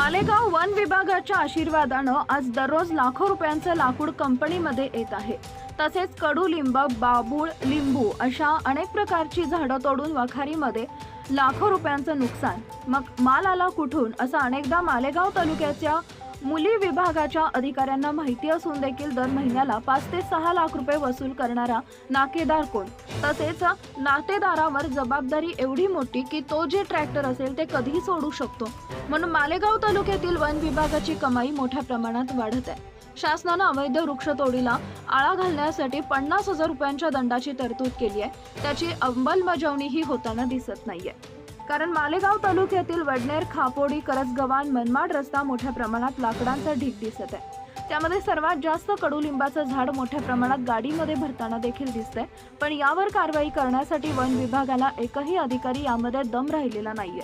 Malegaon one विभागाच्या आशीर्वादानं आज दररोज लाखो रुपयांचं लाकूड कंपनीमध्ये येत आहे. तसेच कडुलिंब बाबूळ लिंबू अशा अनेक प्रकारची झाडं तोडून वखारीमध्ये लाखो रुपयांचं नुकसान. मग माल आला कुठून? असं अनेकदा मालेगाव तालुक्याच्या मुली विभागाच्या अधिकाऱ्यांना माहिती असून देखील दर महिन्याला पाच ते सहा लाख रुपये वसूल करणारा नाकेदार कोण? तसेच नातेदारावर जबाबदारी एवढी मोठी की तो जे ट्रॅक्टर असेल ते कधीही सोडू शकतो. म्हणून मालेगाव तालुक्यातील वन विभागाची कमाई मोठ्या प्रमाणात वाढत आहे. शासनानं अवैध वृक्षतोडीला आळा घालण्यासाठी पन्नास हजार रुपयांच्या दंडाची तरतूद केली आहे. त्याची अंमलबजावणीही होताना दिसत नाहीये. कारण मालेगाव तालुक्यातील वडनेर खापोडी करसगव्हाण मनमाड रस्ता मोठ्या प्रमाणात लाकडांचा ढीक दिसत आहे. त्यामध्ये सर्वात जास्त कडुलिंबाचं झाड मोठ्या प्रमाणात गाडीमध्ये भरताना देखील दिसतंय. पण यावर कारवाई करण्यासाठी वन विभागाला एकही अधिकारी यामध्ये दम राहिलेला नाहीये.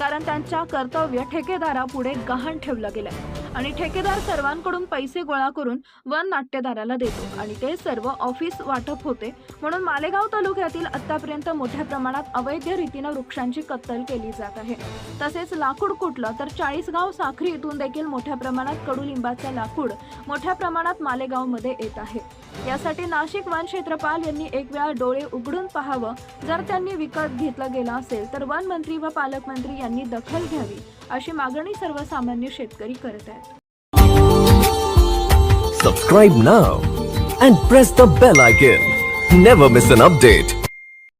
कारण त्यांच्या कर्तव्य ठेकेदारापुढे गहाण ठेवलं गेलंय. आणि ठेकेदार सर्वांकडून पैसे गोळा करून वन नाट्यदाराला देतो. आणि ते सर्व ऑफिस वाटप होते. म्हणून मालेगाव तालुक्यातील आतापर्यंत मोठ्या प्रमाणात अवैध रीतीनं वृक्षांची कत्तल केली जात आहे. तसेच लाकूड कुठलं तर चाळीसगाव साखरी इथून देखील मोठ्या प्रमाणात कडुलिंबाचं लाकूड मोठ्या प्रमाणात मालेगावमध्ये येत आहे. यासाठी नाशिक वन क्षेत्रपाल यांनी एक वेळा डोळे उघडून पाहावं. जर त्यांनी विकत घेतलं गेलं असेल तर वन मंत्री व पालकमंत्री यांनी दखल घ्यावी. अशी मागणी सर्वसामान्य शेतकरी करत आहेत. सबस्क्राईब ना and press the bell icon never miss an update